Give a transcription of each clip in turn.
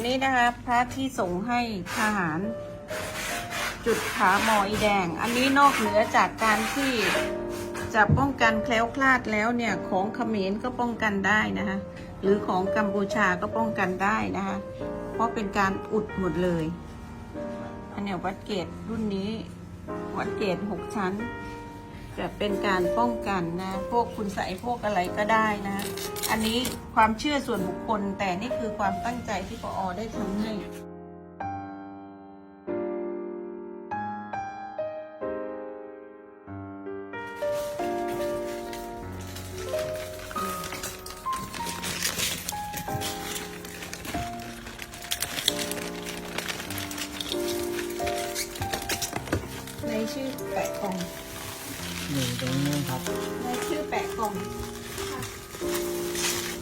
นนี้นะคะพระที่ส่งให้ทหาร จุดผาหมออีแดง อันนี้นอกเหนือจากการที่จะป้องกันแคล้วคลาดแล้วเนี่ยของเขมรก็ป้องกันได้นะคะ หรือของกัมพูชาก็ป้องกันได้นะคะ เพราะเป็นการอุดหมดเลย อันเนี้ยวัดเกตรุ่นนี้ วัดเกตหกชั้น จะเป็นการป้องกันนะพวกคุณใส่พวกอะไรก็ได้นะ อันนี้ความเชื่อส่วนบุคคล แต่นี่คือความตั้งใจที่ปอได้ทำให้ในชื่อแปะกล่อง อยู่ตรงนี้ครับในชื่อแปะกล่อง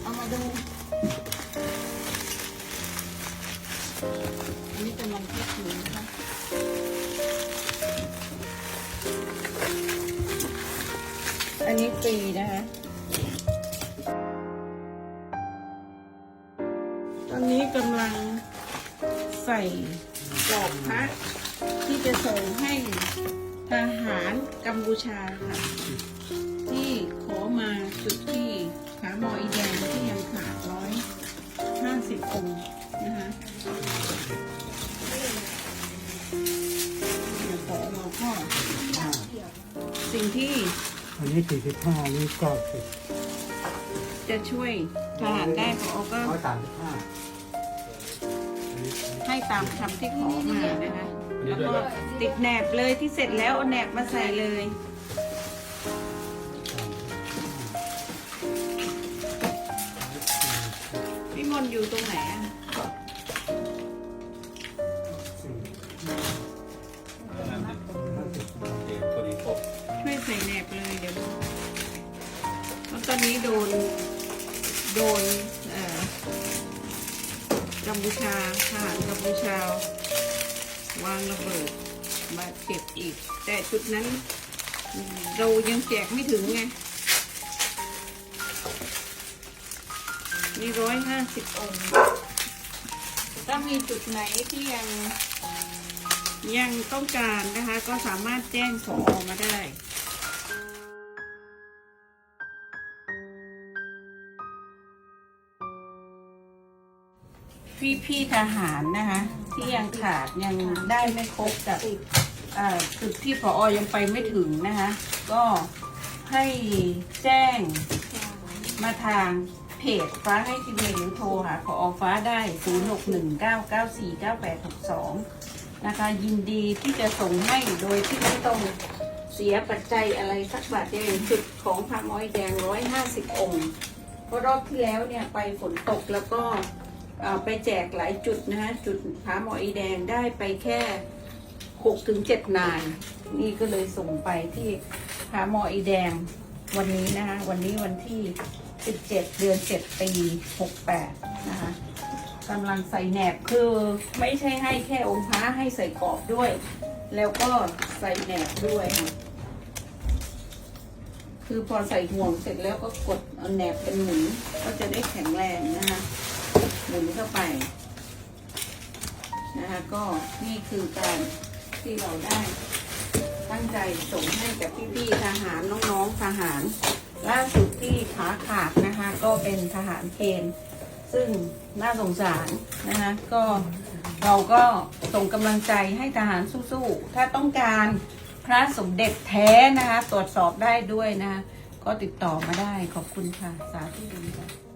เอามาดูอันนี้กำลังเทสอยู่นะคะอันนี้ฟรีนะคะตอนนี้กำลังใส่กรอบพระที่จะส่งให้ ทหารกัมพูชาค่ะ ที่ขอมาจุดที่ขาหมออีแดงที่ยังขาดร้อยห้าสิบองค์นะคะเดี๋ยวขอเราก็สิ่งที่อันนี้สี่สิบห้านี่เก้าสิบจะช่วยทหารได้ขอก็ร้อยสามสิบห้าให้ตามคำที่ขอมานะคะ แล้วก็ติดแหนบเลยที่เสร็จแล้วเอาแหนบมาใส่เลยพี่มนอยู่ตรงไหนอะช่วยใส่แหนบเลยเดี๋ยวเพราะตอนนี้โดนโดนเอ่อกัมพูชาทหารกัมพูชา วางระเบิดมาเก็บอีก แต่จุดนั้น เรายังแจกไม่ถึงไงมีร้อยห้าสิบองค์ถ้ามีจุดไหนที่ยังยังต้องการนะคะ ก็สามารถแจ้งขอมาได้ พี่พี่ทหารนะคะที่ยังขาดยังได้ไม่ครบกับอ่อจุดที่ผอยังไปไม่ถึงนะคะ ก็ให้แจ้งมาทางเพจฟ้าให้ทีวีหรือโทรหาผอฟ้าได้ 0619949862 นะคะ ยินดีที่จะส่งให้โดยที่ไม่ต้องเสียปัจจัยอะไรสักบาทเดียวจุดของพระม้อยแดง 150 องค์เพราะรอบที่แล้วเนี่ยไปฝนตกแล้วก็ ไปแจกหลายจุดนะฮะ จุดผาหมออีแดงได้ไปแค่6ถึง7นาย นี่ก็เลยส่งไปที่ผาหมออีแดงวันนี้นะคะ วันนี้วันที่17เดือน7ปี68นะคะกำลังใส่แหนบคือไม่ใช่ให้แค่องค์พระให้ใส่กรอบด้วย แล้วก็ใส่แหนบด้วยค่ะคือพอใส่ห่วงเสร็จแล้วก็กดเอาแหนบเป็นหมุนก็จะได้แข็งแรงนะคะ หมุนเข้าไปนะคะก็นี่คือการที่เราได้ ตั้งใจส่งให้กับพี่ๆทหารน้องๆทหาร ล่าสุดที่ขาขาดนะคะ ก็เป็นทหารเกณฑ์ซึ่งน่าสงสารนะคะก็เราก็ส่งกำลังใจให้ทหารสู้ๆ ถ้าต้องการพระสมเด็จแท้นะคะ ตรวจสอบได้ด้วยนะคะก็ติดต่อมาได้ขอบคุณค่ะ สาธุดีค่ะ